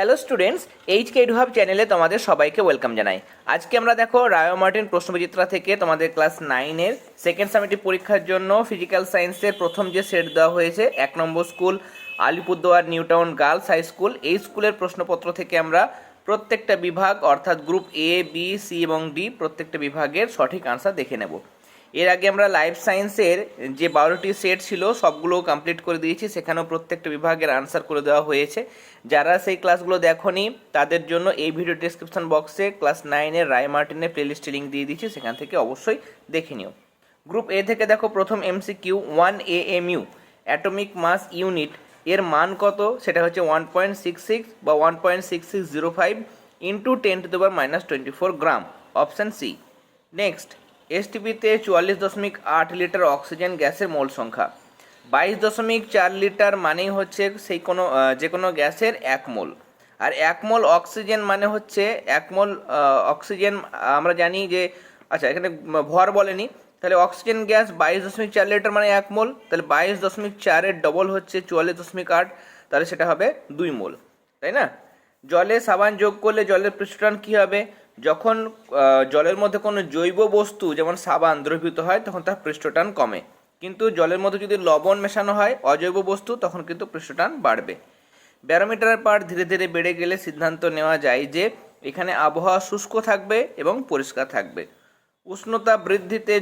Hello students H K hub চ্যানেলে তোমাদের সবাইকে ওয়েলকাম জানাই। আজকে আমরা দেখো রায় মার্টিন প্রশ্নবিচিত্রা থেকে তোমাদের ক্লাস নাইনের সেকেন্ড সামিটিভ পরীক্ষার জন্য ফিজিক্যাল সায়েন্সের প্রথম যে সেট দেওয়া হয়েছে, এক নম্বর school Alipurduar New Town girls high school এই স্কুলের প্রশ্নপত্র থেকে আমরা প্রত্যেকটা বিভাগ, অর্থাৎ গ্রুপ এ বি সি এবং ডি প্রত্যেকটা বিভাগের সঠিক আনসার দেখে নেব। এর আগে আমরা লাইফ সায়েন্সের যে বারোটি সেট ছিল সবগুলো কমপ্লিট করে দিয়েছি। সেখানেও প্রত্যেকটা বিভাগের আনসার করে দেওয়া হয়েছে। যারা সেই ক্লাসগুলো দেখোনি, তাদের জন্য এই ভিডিও ডিসক্রিপশন বক্সে ক্লাস নাইনের রায় মার্টিনের প্লেলিস্ট লিঙ্ক দিয়ে দিচ্ছি সেখান থেকে অবশ্যই দেখে নিও। গ্রুপ এ থেকে দেখো প্রথম MC Q one A M U atomic mass unit এর মান কত? সেটা হচ্ছে ওয়ান পয়েন্ট সিক্স সিক্স বা one point six six zero five into ten to দেবার minus twenty four gram option C next এসটিপিতে চুয়াল্লিশ দশমিক আট লিটার অক্সিজেন গ্যাসের মোল সংখ্যা। বাইশ দশমিক চার লিটার মানেই হচ্ছে সেই কোনো যে কোনো গ্যাসের এক মোল। আর এক মোল অক্সিজেন মানে হচ্ছে এক মোল অক্সিজেন, আমরা জানি যে আচ্ছা এখানে ভর বলেনি। তাহলে অক্সিজেন গ্যাস বাইশ দশমিক চার লিটার মানে এক মোল, তাহলে বাইশ দশমিক চারের ডবল হচ্ছে চুয়াল্লিশ দশমিক আট, তাহলে সেটা হবে দুই মোল, তাই না? জলে সাবান যোগ করলে জলের পৃষ্ঠটান কী হবে? যখন জলের মধ্যে কোনো জৈব বস্তু যেমন সাবান দ্রবীভূত হয়, তখন তার পৃষ্ঠটান কমে। কিন্তু জলের মধ্যে যদি লবণ মেশানো হয়, অজৈব বস্তু, তখন কিন্তু পৃষ্ঠটান বাড়বে। ব্যারোমিটারের পার ধীরে ধীরে বেড়ে গেলে সিদ্ধান্ত নেওয়া যায় যে, এখানে আবহাওয়া শুষ্ক থাকবে এবং পরিষ্কার থাকবে। উষ্ণতা বৃদ্ধিতে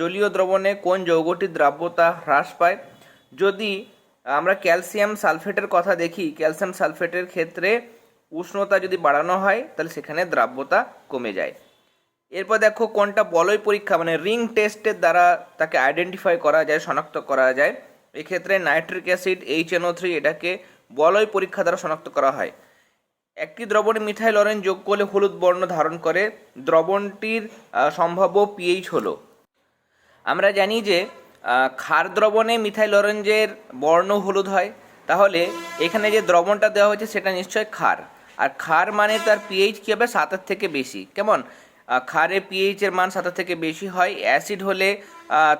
জলীয় দ্রবণে কোন যৌগটির দ্রাব্যতা হ্রাস পায়? যদি আমরা ক্যালসিয়াম সালফেটের কথা দেখি, ক্যালসিয়াম সালফেটের ক্ষেত্রে উষ্ণতা যদি বাড়ানো হয়, তাহলে সেখানে দ্রাব্যতা কমে যায়। এরপর দেখো কোনটা বলয় পরীক্ষা মানে রিং টেস্টের দ্বারা তাকে আইডেন্টিফাই করা যায়, শনাক্ত করা যায়। এক্ষেত্রে nitric acid H NO three এটাকে বলয় পরীক্ষা দ্বারা শনাক্ত করা হয়। একটি দ্রবণে মিথাইল অরেঞ্জ যোগ করলে হলুদ বর্ণ ধারণ করে, দ্রবণটির সম্ভাব্য পিএইচ হলো। আমরা জানি যে ক্ষার দ্রবণে মিথাইল অরেঞ্জের বর্ণ হলুদ হয়, তাহলে এখানে যে দ্রবণটা দেওয়া হয়েছে, সেটা নিশ্চয় ক্ষার। আর ক্ষার মানে তার পিএইচ কী হবে? সাতের থেকে বেশি। কেমন? ক্ষারে পিএইচ এর মান সাতের থেকে বেশি হয় অ্যাসিড হলে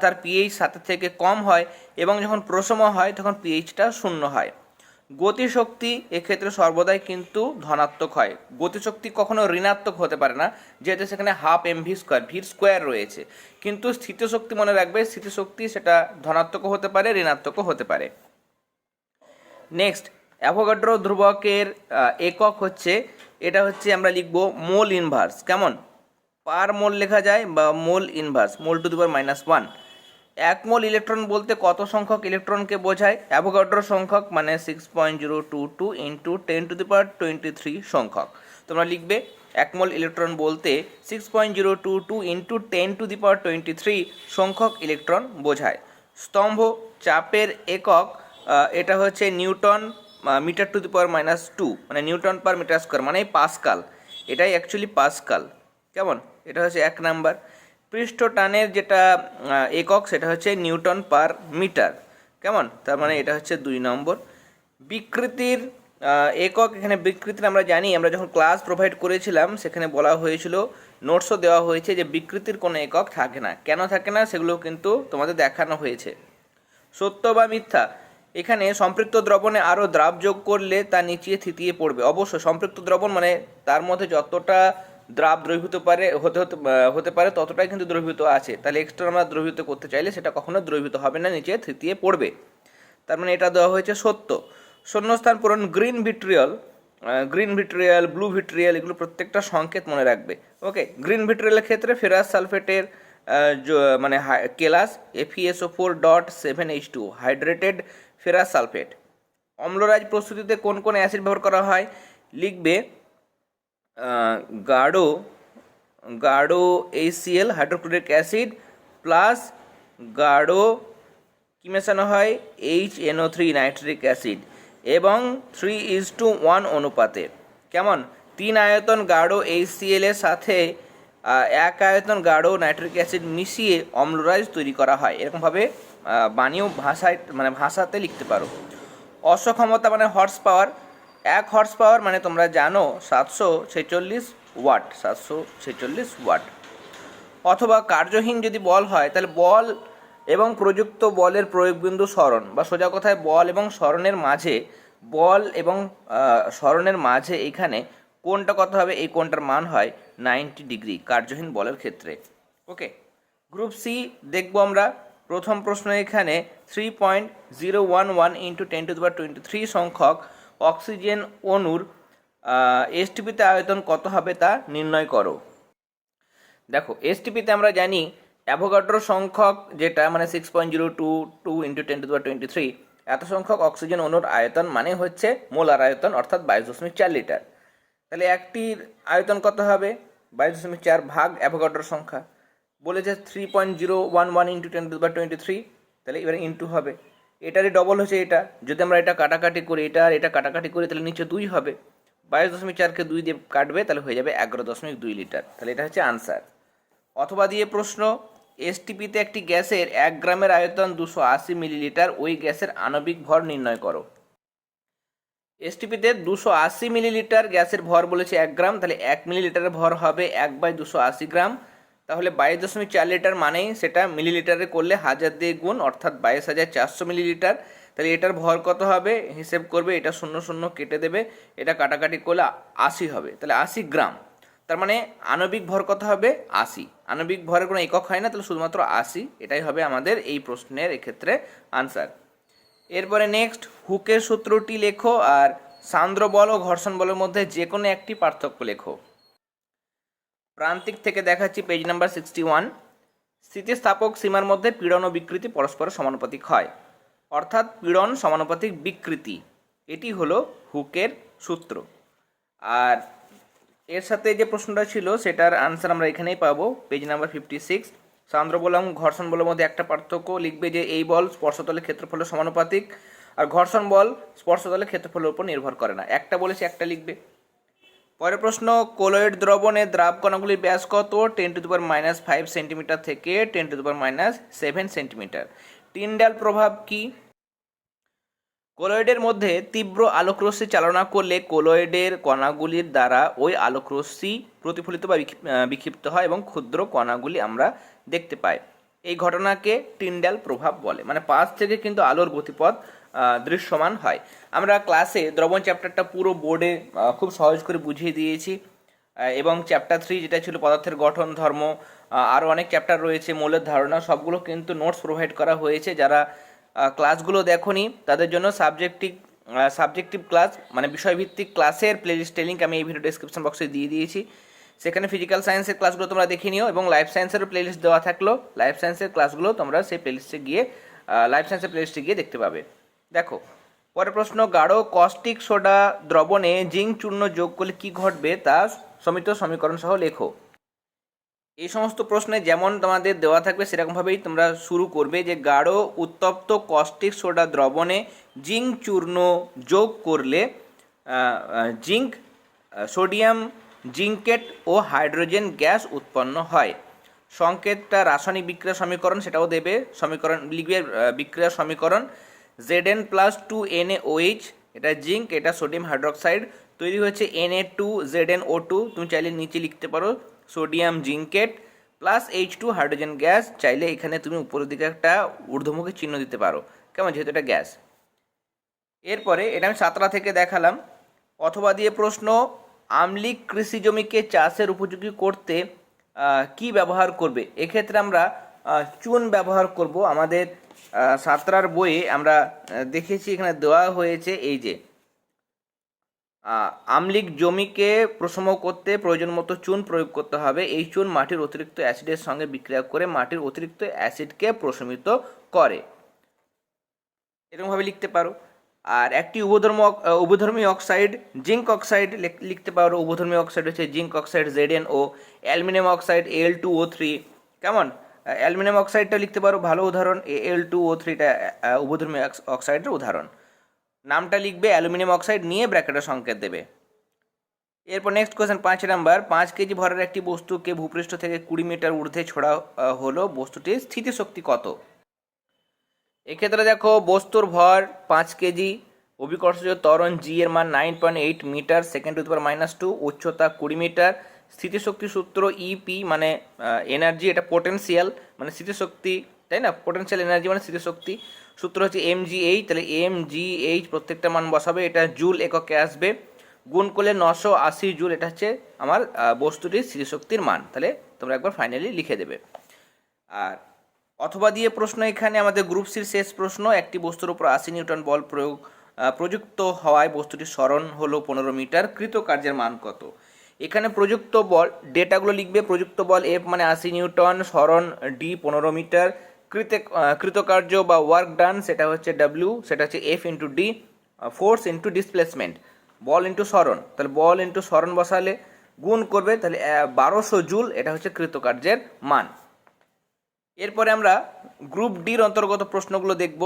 তার পিএইচ সাতের থেকে কম হয় এবং যখন প্রশম হয়, তখন পিএইচটা শূন্য হয়। গতিশক্তি এক্ষেত্রে সর্বদাই কিন্তু ধনাত্মক হয়। গতিশক্তি কখনো ঋণাত্মক হতে পারে না, যেহেতু সেখানে হাফ এম ভি স্কোয়ার ভির স্কোয়ার রয়েছে। কিন্তু স্থিতিশক্তি মনে রাখবে, স্থিতিশক্তি সেটা ধনাত্মকও হতে পারে, ঋণাত্মকও হতে পারে। নেক্সট অ্যাভোগাড্রো ধ্রুবকের একক হচ্ছে, এটা হচ্ছে আমরা লিখব মোল ইনভার্স কেমন? পার মোল লেখা যায় বা mole inverse mole to the power minus one. এক মোল ইলেকট্রন বলতে কত সংখ্যক ইলেকট্রনকে বোঝায়? অ্যাভোগাড্রো সংখ্যক মানে six point zero two two into ten to the power twenty three সংখ্যক। তোমরা লিখবে, এক মোল ইলেকট্রন বলতে six point zero two two into ten to the power twenty three সংখ্যক ইলেকট্রন বোঝায়। স্তম্ভ চাপের একক এটা হচ্ছে newton metre to the power minus two মানে নিউটন পার মিটার স্কোয়ার মানে পাসকাল এটাই অ্যাকচুয়ালি পাসকাল কেমন? এটা হচ্ছে এক নাম্বার। পৃষ্ঠ টানের যেটা একক, সেটা হচ্ছে নিউটন পার মিটার কেমন? তার মানে এটা হচ্ছে দুই নম্বর। বিকৃতির একক, এখানে বিকৃতির আমরা জানি, আমরা যখন ক্লাস প্রোভাইড করেছিলাম, সেখানে বলা হয়েছিল নোটসও দেওয়া হয়েছে যে বিকৃতির কোনো একক থাকে না। কেন থাকে না? সেগুলো কিন্তু তোমাদের দেখানো হয়েছে। সত্য বা মিথ্যা? এখানে সম্পৃক্ত দ্রবণে আরও দ্রাব যোগ করলে তা নিচিয়ে থিতিয়ে পড়বে। অবশ্য সম্পৃক্ত দ্রবণ মানে তার মধ্যে যতটা দ্রাব দ্রবীভূত পারে, হতে হতে হতে পারে ততটাই কিন্তু দ্রবীভূত আছে। তাহলে এক্সট্রা আমরা দ্রবীভূত করতে চাইলে সেটা কখনো দ্রবীভূত হবে না নিচে থিতিয়ে পড়বে। তার মানে এটা দেওয়া হয়েছে সত্য। শূন্যস্থান পূরণ green vitriol green vitriol, blue vitriol, এগুলো প্রত্যেকটা সংকেত মনে রাখবে। ওকে গ্রিন ভিট্রিয়ালের ক্ষেত্রে ফেরাস সালফেটের মানে কেলাস FeSO four dot seven H two hydrated ferrous sulphate. অম্লরাজ প্রস্তুতিতে কোন কোন অ্যাসিড ব্যবহার করা হয়? লিখবে গাঢ় গাঢ় এইচসিএল হাইড্রোক্লোরিক অ্যাসিড প্লাস গাঢ় কি মেশানো হয় H NO three nitric acid এবং থ্রি ইজ টু ওয়ান অনুপাতে। কেমন? তিন আয়তন গাঢ় এইচসিএল এর সাথে এক আয়তন গাঢ় নাইট্রিক অ্যাসিড মিশিয়ে অম্লরাজ তৈরি করা হয়। এরকমভাবে বানিয়েও ভাষায় মানে ভাষাতে লিখতে পারো। অসক্ষমতা মানে হর্স পাওয়ার এক হর্স পাওয়ার মানে তোমরা জানো সাতশো ছেচল্লিশ ওয়াট, সাতশো ছেচল্লিশ ওয়াট। অথবা কার্যহীন যদি বল হয়, তাহলে বল এবং প্রযুক্ত বলের প্রয়োগবিন্দু স্মরণ বা সোজা কথায় বল এবং স্মরণের মাঝে, বল এবং স্মরণের মাঝে এখানে কোনটা কত হবে? এই কোনটার মান হয় নাইনটি ডিগ্রি কার্যহীন বলের ক্ষেত্রে। ওকে গ্রুপ সি দেখব আমরা। প্রথম প্রশ্ন এখানে three point zero one one into ten to power twenty three সংখ্যক অক্সিজেন অণুর এসটিপিতে আয়তন কত হবে তা নির্ণয় করো। দেখো এসটিপিতে আমরা জানি অ্যাভোগাড্রো সংখ্যক যেটা মানে six point zero two two into ten to twenty three এত সংখ্যক অক্সিজেন অণুর আয়তন মানে হচ্ছে মোলার আয়তন অর্থাৎ বাইশ দশমিক চার লিটার। তাহলে একটির আয়তন কত হবে? বাইশ দশমিক চার ভাগ অ্যাভোগাড্রোর সংখ্যা। বলেছে three point zero one one into ten to twenty three তাহলে এবারে ইন্টু হবে। এটারই ডবল হচ্ছে এটা। যদি আমরা এটা কাটাকাটি করি, এটা আর এটা কাটাকাটি করি, তাহলে নিচে দুই হবে। বাইশ দশমিক চারকে দুই দিয়ে কাটবে, তাহলে হয়ে যাবে এগারো দশমিক দুই লিটার তাহলে এটা হচ্ছে আনসার অথবা দিয়ে প্রশ্ন এসটিপিতে একটি গ্যাসের এক গ্রামের আয়তন দুশো আশি মিলিলিটার, ওই গ্যাসের আণবিক ভর নির্ণয় করো। এসটিপিতে দুশো আশি মিলিলিটার গ্যাসের ভর বলেছে এক গ্রাম, তাহলে এক মিলিলিটারের ভর হবে এক বাই দুশো আশি গ্রাম। তাহলে বাইশ দশমিক চার লিটার মানেই সেটা মিলিলিটারে করলে হাজার দিয়ে গুণ, অর্থাৎ বাইশ হাজার চারশো মিলিলিটার। তাহলে এটার ভর কত হবে? হিসেব করবে, এটা শূন্য শূন্য কেটে দেবে, এটা কাটাকাটি করলে আশি হবে। তাহলে আশি গ্রাম। তার মানে আণবিক ভর কত হবে? আশি। আণবিক ভরের কোনো একক হয় না, তাহলে শুধুমাত্র আশি। এটাই হবে আমাদের এই প্রশ্নের এক্ষেত্রে আনসার এরপরে নেক্সট হুকের সূত্রটি লেখো আর সান্দ্র বল ও ঘর্ষণ বলের মধ্যে যে কোনো একটি পার্থক্য লেখো। প্রান্তিক থেকে দেখাচ্ছি পেজ নাম্বার সিক্সটি ওয়ান স্থিতিস্থাপক সীমার মধ্যে পীড়ন ও বিকৃতি পরস্পর সমানুপাতিক হয়। অর্থাৎ পীড়ন সমানুপাতিক বিকৃতি। এটি হলো হুকের সূত্র। আর এর সাথে যে প্রশ্নটা ছিল, সেটার আনসার আমরা এখানেই পাবো পেজ নাম্বার ফিফটি সিক্স সান্দ্র বল ঘর্ষণ বলের মধ্যে একটা পার্থক্য। লিখবে যে এই বল স্পর্শতলের ক্ষেত্রফলের সমানুপাতিক। আর ঘর্ষণ বল স্পর্শতলের ক্ষেত্রফলের উপর নির্ভর করে না। একটা বলেছে, একটা লিখবে। পরের প্রশ্ন, কোলয়েড দ্রবণে দ্রাব কণাগুলির ব্যাস কত? টেন টু দুবার মাইনাস ফাইভ সেন্টিমিটার থেকে টেন টু দুবার মাইনাস সেভেন সেন্টিমিটার। টিন্ডাল প্রভাব কি? কোলয়েডের মধ্যে তীব্র আলোকরশ্মি চালনা করলে কোলয়েডের কণাগুলির দ্বারা ওই আলোকরশ্মি প্রতিফলিত বা বিক্ষি- বিক্ষিপ্ত হয় এবং ক্ষুদ্র কণাগুলি আমরা দেখতে পাই। এই ঘটনাকে টিন্ডাল প্রভাব বলে। মানে পাশ থেকে কিন্তু আলোর গতিপথ দৃশ্যমান হয়। আমরা ক্লাসে দ্রবণ চ্যাপ্টারটা পুরো বোর্ডে খুব সহজ করে বুঝিয়ে দিয়েছি। এবং চ্যাপ্টার থ্রি যেটা ছিল পদার্থের গঠন, ধর্ম আরও অনেক চ্যাপ্টার রয়েছে, মৌলের ধারণা, সবগুলো কিন্তু নোটস প্রোভাইড করা হয়েছে। যারা ক্লাসগুলো দেখোনি, তাদের জন্য সাবজেক্টিভ সাবজেক্টিভ ক্লাস মানে বিষয়ভিত্তিক ক্লাসের প্লেলিস্টের লিঙ্ক আমি এই ভিডিও ডেসক্রিপশন বক্সে দিয়ে দিয়েছি। সেখানে ফিজিক্যাল সায়েন্সের ক্লাসগুলো তোমরা দেখে নিও এবং লাইফ সায়েন্সেরও প্লেলিস্ট দেওয়া থাকল। লাইফ সায়েন্সের ক্লাসগুলো তোমরা সেই প্লেলিস্টে গিয়ে লাইফ সায়েন্সের প্লেলিস্টে গিয়ে দেখতে পাবে। দেখো, পরের প্রশ্ন, গাঢ় কস্টিক সোডা দ্রবণে জিঙ্ক চূর্ণ যোগ করলে কী ঘটবে তা সমিত সমীকরণ সহ লেখো। এই সমস্ত প্রশ্নে যেমন তোমাদের দেওয়া থাকবে, সেরকমভাবেই তোমরা শুরু করবে যে গাঢ় উত্তপ্ত কস্টিক সোডা দ্রবণে জিঙ্ক চূর্ণ যোগ করলে জিঙ্ক, সোডিয়াম, জিঙ্কেট ও হাইড্রোজেন গ্যাস উৎপন্ন হয়। সংকেতটা রাসায়নিক বিক্রিয়া সমীকরণ, সেটাও দেবে সমীকরণ লিখবে বিক্রিয়া সমীকরণ। Z N plus two N A OH এটা জিঙ্ক এটা সোডিয়াম হাইড্রোক্সাইড তৈরি হচ্ছে N A two Z N O two তুমি চাইলে নিচে লিখতে পারো sodium zincate plus H two hydrogen gas চাইলে এখানে তুমি উপরের দিকে একটা ঊর্ধ্বমুখী চিহ্ন দিতে পারো। কেমন? যেহেতু এটা গ্যাস এরপরে এটা আমি সাতরা থেকে দেখালাম। অথবা দিয়ে প্রশ্ন, আমলিক কৃষি জমিকে চাষের উপযোগী করতে কি ব্যবহার করবে? এক্ষেত্রে আমরা চুন ব্যবহার করব। আমাদের সাতরার বইয়ে আমরা দেখেছি এখানে দেওয়া হয়েছে এই যে আমলিক জমিকে প্রশম করতে প্রয়োজন মতো চুন প্রয়োগ করতে হবে। এই চুন মাটির অতিরিক্ত অ্যাসিডের সঙ্গে বিক্রিয়া করে মাটির অতিরিক্ত অ্যাসিডকে প্রশমিত করে। এরকমভাবে লিখতে পারো। আর একটি উভধর্ম উভধর্মী অক্সাইড, জিঙ্ক অক্সাইড লিখতে পারো। উভধর্মী অক্সাইড হচ্ছে zinc oxide, Z N O aluminium oxide, L two O three. কেমন? অ্যালুমিনিয়াম অক্সাইডটা লিখতে পারো, ভালো উদাহরণ এ এল টু ও থ্রিটা উভধর্মী অক্সাইডের উদাহরণ। নামটা লিখবে, অ্যালুমিনিয়াম অক্সাইড নিয়ে ব্র্যাকেটের সংকেত দেবে। এরপর নেক্সট কোয়েশ্চেন পাঁচ নাম্বার, পাঁচ কেজি ভরের একটি বস্তুকে ভূপৃষ্ঠ থেকে কুড়ি মিটার ঊর্ধ্বে ছোড়া হলো বস্তুটির স্থিতিশক্তি কত? এক্ষেত্রে দেখো, বস্তুর ভর পাঁচ কেজি অভিকর্ষজ ত্বরণ জি এর মান nine point eight metre second to power minus two উচ্চতা কুড়ি মিটার স্থিতিশক্তি সূত্র ইপি মানে এনার্জি এটা পোটেনশিয়াল মানে স্থিতিশক্তি, তাই না? পোটেনশিয়াল এনার্জি মানে স্থিতিশক্তি। সূত্র হচ্ছে এম জি এইচ তাহলে এম জি এইচ প্রত্যেকটা মান বসাবে, এটা জুল এককে আসবে। গুণ করলে নশো আশি জুল, এটা হচ্ছে আমার বস্তুটির স্মৃতিশক্তির মান। তাহলে তোমরা একবার ফাইনালি লিখে দেবে। আর অথবা দিয়ে প্রশ্ন এখানে, আমাদের গ্রুপ সির শেষ প্রশ্ন, একটি বস্তুর উপর আশি নিউটন বল প্রয়োগ প্রযুক্ত হওয়ায় বস্তুটির স্মরণ হলো পনেরো মিটার কৃতকার্যের মান কত? এখানে প্রযুক্ত বল, ডেটাগুলো লিখবে প্রযুক্ত বল এফ মানে আশি নিউটন স্মরণ ডি পনেরো মিটার, কৃতে কৃতকার্য বা ওয়ার্ক ডান সেটা হচ্ছে ডাব্লিউ সেটা হচ্ছে F into D force into displacement বল ইন্টু স্মরণ তাহলে বল ইন্টু স্মরণ বসালে, গুণ করবে, তাহলে বারোশো জুল, এটা হচ্ছে কৃতকার্যের মান। এরপরে আমরা গ্রুপ ডির অন্তর্গত প্রশ্নগুলো দেখব।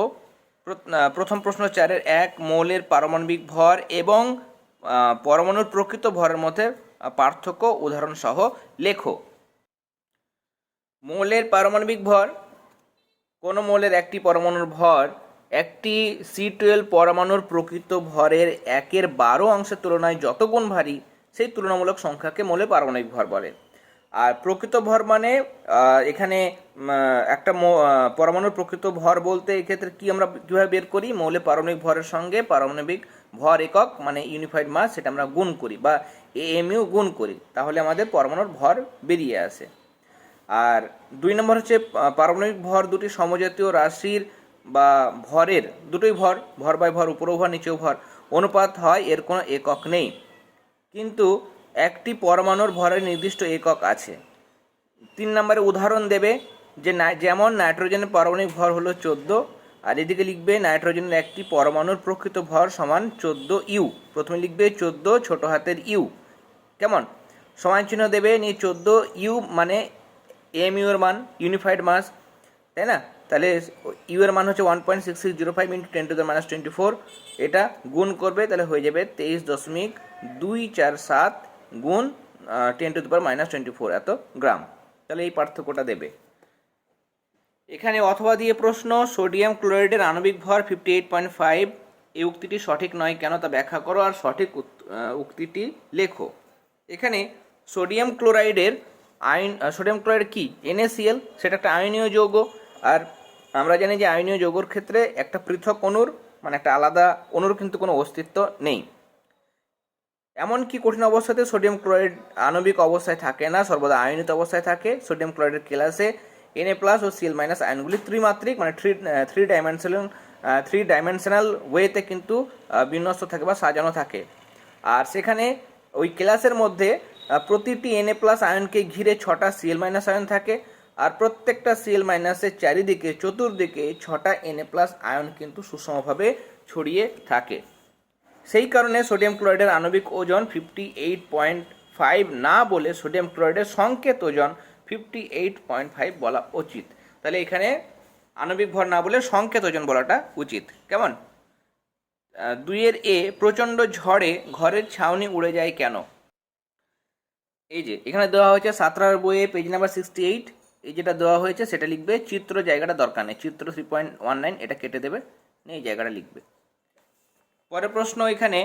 প্রথম প্রশ্ন চারের এক মৌলের পারমাণবিক ভর এবং পরমাণুর প্রকৃত ভরের মধ্যে পার্থক্য উদাহরণ সহ লেখো। মৌলের পারমাণবিক ভর, কোনো মৌলের একটি পরমাণুর ভর, একটি সি টুয়েলভ পরমাণুর প্রকৃত ভরের একের বারো অংশের তুলনায় যত গুণ ভারী, সেই তুলনামূলক সংখ্যাকে মৌলের পারমাণবিক ভর বলে। আর প্রকৃত ভর মানে এখানে একটা পরমাণুর প্রকৃত ভর বলতে এক্ষেত্রে কি আমরা কীভাবে বের করি? মৌলের পারমাণবিক ভরের সঙ্গে পারমাণবিক ভর একক মানে ইউনিফাইড মাস সেটা আমরা গুণ করি বা এএমইউ গুণ করি, তাহলে আমাদের পরমাণুর ভর বেরিয়ে আসে। আর দুই নম্বর হচ্ছে পারমাণবিক ভর দুটি সমজাতীয় রাশির বা ভরের দুটোই ভর ভর বাই ভর, উপরেও ভর, নিচেও ভর, অনুপাত হয়, এর কোনো একক নেই। কিন্তু একটি পরমাণুর ভরের নির্দিষ্ট একক আছে। তিন নম্বরে উদাহরণ দেবে যে যেমন নাইট্রোজেনের পারমাণবিক ভর হলো চোদ্দ আর এদিকে লিখবে, নাইট্রোজেনের একটি পরমাণুর প্রকৃত ভর সমান চোদ্দ ইউ। প্রথমে লিখবে চোদ্দ, ছোট হাতের ইউ। কেমন? সমান চিহ্ন দেবে, নিয়ে চোদ্দ ইউ মানে এম ইউ এর মান, ইউনিফাইড মাস। তাই না? তাহলে ইউ এর মান হচ্ছে one point six six zero five into ten to the minus twenty four. এটা গুণ করবে, তাহলে হয়ে যাবে তেইশ দশমিক দুই চার সাত গুণ ten to the power minus twenty four, এত গ্রাম। তাহলে এই পার্থক্যটা দেবে। এখানে অথবা দিয়ে প্রশ্ন, সোডিয়াম ক্লোরাইডের আণবিক ভর ফিফটি এইট পয়েন্ট ফাইভ এই উক্তিটি সঠিক নয় কেন তা ব্যাখ্যা করো আর সঠিক উক্তিটি লেখো। এখানে সোডিয়াম ক্লোরাইডের আয়ন সোডিয়াম ক্লোরাইড কি? এনএসিএল সেটা একটা আয়নীয় যৌগ। আর আমরা জানি যে আয়নীয় যৌগর ক্ষেত্রে একটা পৃথক অণুর মানে একটা আলাদা অণুর কিন্তু কোনো অস্তিত্ব নেই। এমনকি কঠিন অবস্থাতে সোডিয়াম ক্লোরাইড আণবিক অবস্থায় থাকে না, সর্বদা আয়নিত অবস্থায় থাকে। সোডিয়াম ক্লোরাইডের ক্লাসে এন এ প্লাস ও সিএল মাইনাস আয়নগুলি ত্রিমাত্রিক মানে three three dimensional three dimensional ওয়েতে কিন্তু বিন্যস্ত থাকে বা সাজানো থাকে। আর সেখানে ওই ক্লাসের মধ্যে প্রতিটি এন এ প্লাস আয়নকে ঘিরে ছটা সিএল মাইনাস আয়ন থাকে। আর প্রত্যেকটা সিএল মাইনাসের চারিদিকে, চতুর্দিকে ছটা এন এ প্লাস আয়ন কিন্তু সুষমভাবে ছড়িয়ে থাকে। সেই কারণে সোডিয়াম ক্লোরাইডের আণবিক ওজন ফিফটি এইট পয়েন্ট ফাইভ না বলে সোডিয়াম ক্লোরাইডের সংকেত ওজন ফিফটি এইট পয়েন্ট ফাইভ বলা উচিত। তাহলে এখানে আণবিক ভর না বলে সংকেত ওজন বলাটা উচিত। কেমন? দুইয়ের এ প্রচণ্ড ঝড়ে ঘরের ছাউনি উড়ে যায় কেন? এই যে, এখানে দেওয়া হয়েছে সাতরার বইয়ে পেজ নাম্বার সিক্সটি এইট এই যেটা দেওয়া হয়েছে সেটা লিখবে, চিত্র জায়গাটা দরকার নেই, চিত্র থ্রি পয়েন্ট ওয়ান নাইন এটা কেটে দেবে এই জায়গাটা লিখবে। পরের প্রশ্ন এখানে,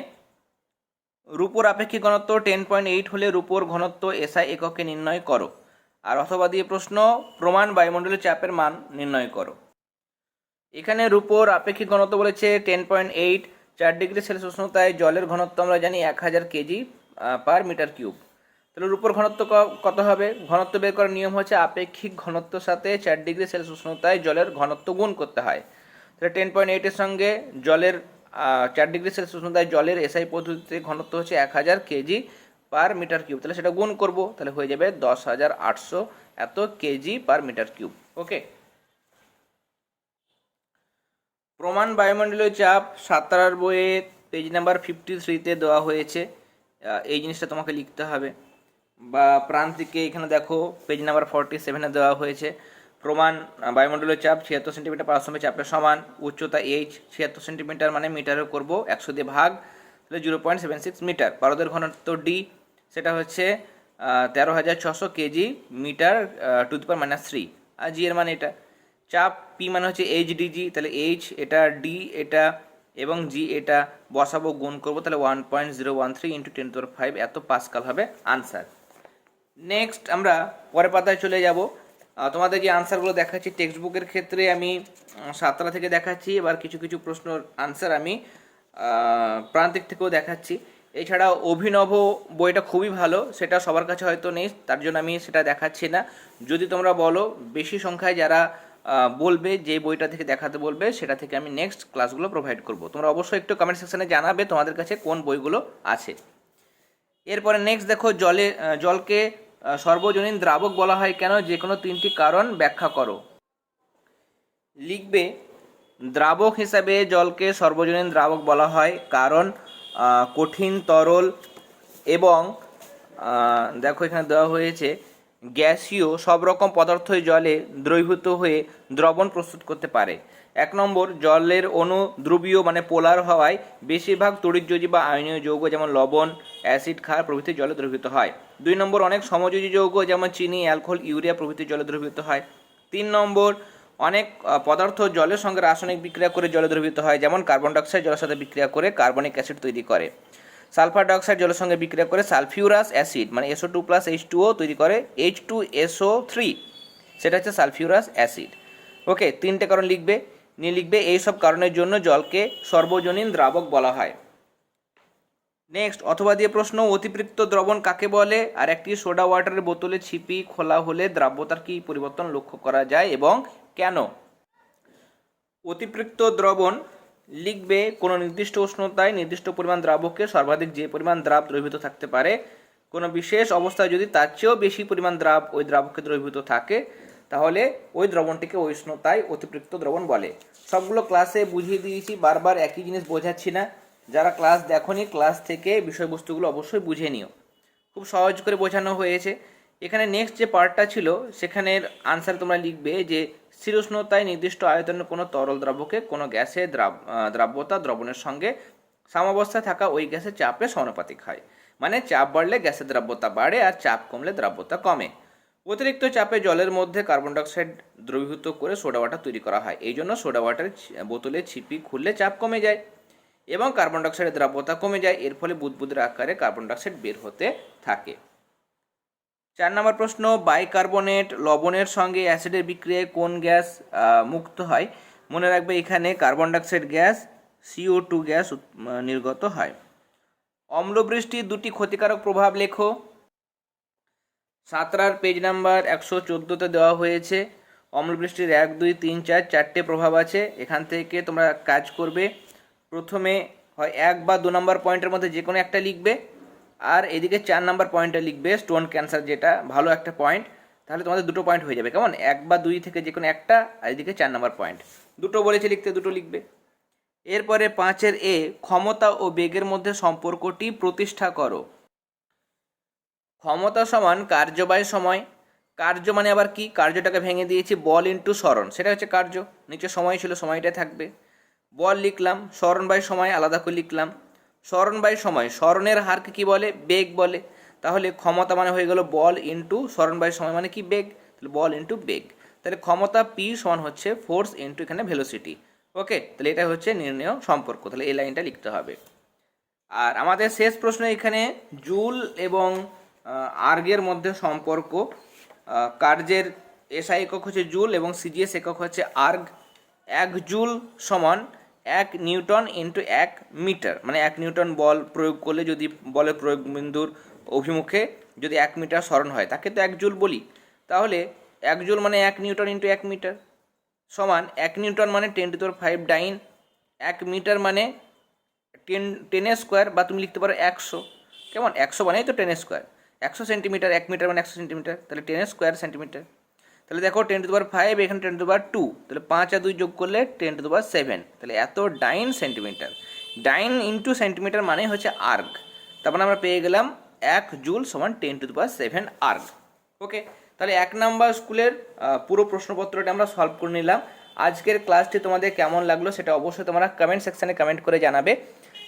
রূপোর আপেক্ষিক ঘনত্ব টেন পয়েন্ট এইট হলে রূপোর ঘনত্ব এসআই এককে নির্ণয় করো। আর অথবা দিয়ে প্রশ্ন, প্রমাণ বায়ুমণ্ডলের চাপের মান নির্ণয় করো। এখানে রূপোর আপেক্ষিক ঘনত্ব বলেছে টেন পয়েন্ট এইট চার ডিগ্রি সেলসিয়াস উষ্ণতায় জলের ঘনত্ব আমরা জানি এক হাজার কেজি পার মিটার কিউব তাহলে রূপোর ঘনত্ব কত হবে? ঘনত্ব বের করার নিয়ম হচ্ছে আপেক্ষিক ঘনত্বের সাথে চার ডিগ্রি সেলসিয়াস উষ্ণতায় জলের ঘনত্ব গুণ করতে হয়। তাহলে টেন পয়েন্ট এইটের সঙ্গে জলের চার ডিগ্রি সেলসিয়াস উষ্ণতায় জলের এসআই পদ্ধতিতে ঘনত্ব হচ্ছে এক হাজার কেজি পার মিটার কিউব তাহলে সেটা গুণ করব তাহলে হয়ে যাবে দশ হাজার আটশো এত KG per metre cube okay? প্রমাণ বায়ুমণ্ডলীয় চাপ সাতারার বইয়ে পেজ নাম্বার ফিফটি থ্রিতে দেওয়া হয়েছে। এই জিনিসটা তোমাকে লিখতে হবে। বা প্রান্তিকে এখানে দেখো পেজ নাম্বার ফর্টি সেভেনে দেওয়া হয়েছে। প্রমাণ আহ, বায়ুমণ্ডলীয় চাপ ছিয়াত্তর সেন্টিমিটার পারস্তম্ভের চাপের সমান উচ্চতা এইচ ছিয়াত্তর সেন্টিমিটার মানে মিটারে করব একশো দিয়ে ভাগ তাহলে zero point seven six metre পারদের ঘনত্ব ডি সেটা হচ্ছে তেরো হাজার ছশো kg metre to the power minus three. R G এর মানে এটা। চাপ পি মানে হচ্ছে এইচ ডিজি, তাহলে এইচ এটা ডি, এটা এবং জি এটা বসাবো, গুণ করব, তাহলে one point zero one three into ten to five এত পাসকাল হবে আনসার নেক্সট আমরা পরের পাতায় চলে যাব। তোমাদের যে আনসারগুলো দেখাচ্ছি টেক্সট বুকের ক্ষেত্রে আমি সাতটা থেকে দেখাচ্ছি, এবার কিছু কিছু প্রশ্নর আনসার আমি প্রান্তিক থেকেও দেখাচ্ছি। এছাড়া অভিনব বইটা খুবই ভালো, সেটা সবার কাছে হয়তো নেই, তার জন্য আমি সেটা দেখাচ্ছি না। যদি তোমরা বলো, বেশি সংখ্যায় যারা বলবে, যে বইটা থেকে দেখাতে বলবে, সেটা থেকে আমি নেক্সট ক্লাসগুলো প্রোভাইড করব। তোমরা অবশ্যই একটু কমেন্ট সেকশনে জানাবে তোমাদের কাছে কোন বইগুলো আছে। এরপরে নেক্সট দেখো, জলে জলকে সর্বজনীন দ্রাবক বলা হয় কেন? যে কোনো তিনটি কারণ ব্যাখ্যা করো। লিখবে, দ্রাবক হিসাবে জলকে সর্বজনীন দ্রাবক বলা হয় কারণ কঠিন, তরল এবং দেখো এখানে দেওয়া হয়েছে, গ্যাসীয় সব রকম পদার্থই জলে দ্রবীভূত হয়ে দ্রবণ প্রস্তুত করতে পারে। এক নম্বর, জলের অণু ধ্রুবীয় মানে পোলার হওয়ায় বেশিরভাগ তড়িৎযোজী বা আয়নীয় যৌগ যেমন লবণ, অ্যাসিড, ক্ষার প্রভৃতি জলে দ্রবীভূত হয়। দুই নম্বর, অনেক সমযোজী যৌগ যেমন চিনি, অ্যালকোহল, ইউরিয়া প্রভৃতি জলে দ্রবীভূত হয়। তিন নম্বর অনেক পদার্থ জলের সঙ্গে রাসায়নিক বিক্রিয়া করে জলে দ্রবীভূত হয়, যেমন কার্বন ডাইঅক্সাইড জলের সাথে বিক্রিয়া করে কার্বনিক অ্যাসিড তৈরি করে। সালফার ডাইঅক্সাইড জলের সঙ্গে বিক্রিয়া করে সালফিউরাস অ্যাসিড মানে SO two plus H two O তৈরি করে এইচ টু এসও থ্রি, সেটা হচ্ছে সালফিউরাস অ্যাসিড। ওকে, তিনটে কারণ লিখবে। নিয়ে লিখবে এইসব কারণের জন্য জলকে সর্বজনীন দ্রাবক বলা হয়। নেক্সট, অথবা দিয়ে প্রশ্ন অতিরিক্ত দ্রবণ কাকে বলে? আর একটি সোডা ওয়াটারের বোতলে ছিপি খোলা হলে দ্রাব্যতার কি পরিবর্তন লক্ষ্য করা যায়? এবং কেন? অতিরিক্ত দ্রবণ লিখবে কোনো নির্দিষ্ট উষ্ণতায় নির্দিষ্ট পরিমাণ দ্রাবকে সর্বাধিক যে পরিমাণ দ্রাব দ্রবীভূত থাকতে পারে। কোনো বিশেষ অবস্থায় যদি তার চেয়েও বেশি পরিমাণ দ্রাব ওই দ্রাবকে দ্রবীভূত থাকে, তাহলে ওই দ্রবণটিকে ওই উষ্ণতায় অতিরিক্ত দ্রবণ বলে। সবগুলো ক্লাসে বুঝিয়ে দিয়েছি, বারবার একই জিনিস বোঝাচ্ছি না। যারা ক্লাস দেখনি, ক্লাস থেকে বিষয়বস্তুগুলো অবশ্যই বুঝে নিও। খুব সহজ করে বোঝানো হয়েছে। এখানে নেক্সট যে পার্টটা ছিল, সেখানের আনসার তোমরা লিখবে যে স্থির উষ্ণতায় নির্দিষ্ট আয়তনের কোনো তরল দ্রব্যকে কোনো দ্রাব দ্রাব্যতা দ্রবণের সঙ্গে সামাবস্থায় থাকা ওই গ্যাসের চাপে সমানুপাতিক হয়। মানে চাপ বাড়লে গ্যাসের দ্রাব্যতা বাড়ে আর চাপ কমলে দ্রাব্যতা কমে। অতিরিক্ত চাপে জলের মধ্যে কার্বন ডাইঅক্সাইড দ্রবীভূত করে সোডা ওয়াটার তৈরি করা হয়। এই জন্য সোডা ওয়াটারের ছি- বোতলে ছিপি খুললে চাপ কমে যায় এবং কার্বন ডাইঅক্সাইডের দ্রাব্যতা কমে যায়। এর ফলে বুদবুদের আকারে কার্বন ডাইঅক্সাইড বের হতে থাকে। চার নম্বর প্রশ্ন, বাইকার্বনেট লবণের সঙ্গে অ্যাসিডের বিক্রিয়ায় কোন গ্যাস মুক্ত হয়? মনে রাখবে এখানে carbon dioxide gas CO two gas নির্গত হয়। অম্লবৃষ্টির দুটি ক্ষতিকারক প্রভাব লেখো। সাঁতরার পেজ নাম্বার একশো চোদ্দোতে দেওয়া হয়েছে। অম্লবৃষ্টির এক, দুই, তিন, চার, চারটে প্রভাব আছে। এখান থেকে তোমরা কাজ করবে। প্রথমে হয় এক বা দু নম্বর পয়েন্টের মধ্যে যে কোনো একটা লিখবে। আর এদিকে চার নম্বর পয়েন্টটা লিখবে স্টোন ক্যান্সার যেটা, ভালো একটা পয়েন্ট তাহলে তোমাদের দুটো পয়েন্ট হয়ে যাবে, কেমন? এক বা দুই থেকে যে কোনো একটা, আর এদিকে চার নম্বর পয়েন্ট দুটো বলেছে লিখতে, দুটো লিখবে। এরপরে পাঁচের এ, ক্ষমতা ও বেগের মধ্যে সম্পর্কটি প্রতিষ্ঠা করো। ক্ষমতা সমান কার্যবায় সময়। কার্য মানে আবার কি? কার্যটাকে ভেঙে দিয়েছি, বল ইন্টু স্মরণ। সেটা হচ্ছে কার্য। নিচে সময় ছিল সময়টা থাকবে। বল লিখলাম স্মরণ বাই সময়, আলাদা করে লিখলাম। স্মরণ বাই সময়। স্মরণের হারকে কি বলে? বেগ বলে। তাহলে ক্ষমতা মানে হয়ে গেল বল ইন্টু স্মরণ বাই সময় মানে কি বেগ? তাহলে বল ইন্টু বেগ। তাহলে ক্ষমতা পি সমান হচ্ছে ফোর্স ইন্টু এখানে ভেলোসিটি ওকে তাহলে এটা হচ্ছে নির্ণয় সম্পর্ক। তাহলে এই লাইনটা লিখতে হবে। আর আমাদের শেষ প্রশ্ন এখানে, জুল এবং আর্গের মধ্যে সম্পর্ক। কার্যের এসআই একক হচ্ছে জুল এবং সিজিএস একক হচ্ছে আর্গ। এক জুল সমান এক নিউটন ইন্টু এক মিটার। মানে এক নিউটন বল প্রয়োগ করলে যদি বলের প্রয়োগ বিন্দুর অভিমুখে যদি এক মিটার স্মরণ হয়, তাকে তো এক জুল বলি। তাহলে এক জুল মানে এক নিউটন ইন্টু এক মিটার সমান এক নিউটন মানে টেন টু তোর ফাইভ ডাইন এক মিটার মানে টেন টেনের স্কোয়ার বা তুমি লিখতে পারো একশো। কেমন? একশো মানেই তো টেনের স্কোয়ার একশো সেন্টিমিটার এক মিটার মানে একশো সেন্টিমিটার তাহলে টেনের স্কোয়ার সেন্টিমিটার তাহলে দেখো ten to the power five এখানে ten to the power two তাহলে পাঁচ আর দুই যোগ করলে টেন টু দুবার সেভেন তাহলে এত dyne centimetre dyne into centimetre মানে হচ্ছে আর্গ তারপরে আমরা পেয়ে গেলাম এক জুল সমান ten to the power seven erg okay তাহলে এক নাম্বার স্কুলের পুরো প্রশ্নপত্রটা আমরা সলভ করে নিলাম, আজকের ক্লাসটি তোমাদের কেমন লাগল সেটা অবশ্যই তোমরা কমেন্ট সেকশানে কমেন্ট করে জানাবে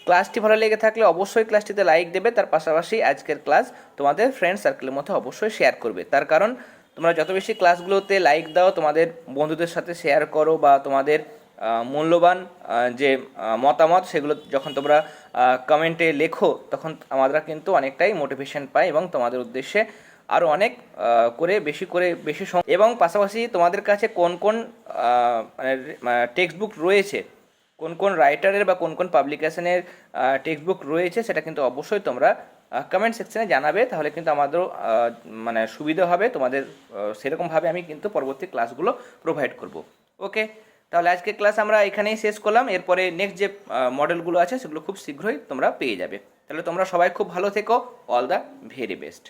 ক্লাসটি ভালো লেগে থাকলে অবশ্যই ক্লাসটিতে লাইক দেবে, তার পাশাপাশি আজকের ক্লাস তোমাদের ফ্রেন্ড সার্কেলের মধ্যে অবশ্যই শেয়ার করবে, তার কারণ তোমরা যত বেশি ক্লাসগুলোতে লাইক দাও, তোমাদের বন্ধুদের সাথে শেয়ার করো বা তোমাদের মূল্যবান যে মতামত, সেগুলো যখন তোমরা কমেন্টে লেখো, তখন আমরা কিন্তু অনেকটাই মোটিভেশন পাই এবং তোমাদের উদ্দেশ্যে আরও অনেক করে বেশি করে বেশি এবং পাশাপাশি তোমাদের কাছে কোন কোন মানে টেক্সট বুক রয়েছে, কোন কোন রাইটারের বা কোন কোন পাবলিকেশনের টেক্সট বুক রয়েছে, সেটা কিন্তু অবশ্যই তোমরা কমেন্ট সেকশনে জানাবে, তাহলে কিন্তু আমাদেরও মানে সুবিধা হবে। তোমাদের সেরকমভাবে আমি কিন্তু পরবর্তী ক্লাসগুলো প্রোভাইড করব। ওকে তাহলে আজকে ক্লাস আমরা এখানেই শেষ করলাম। এরপরে নেক্সট যে মডেলগুলো আছে, সেগুলো খুব শীঘ্রই তোমরা পেয়ে যাবে। তাহলে তোমরা সবাই খুব ভালো থেকো। All the very best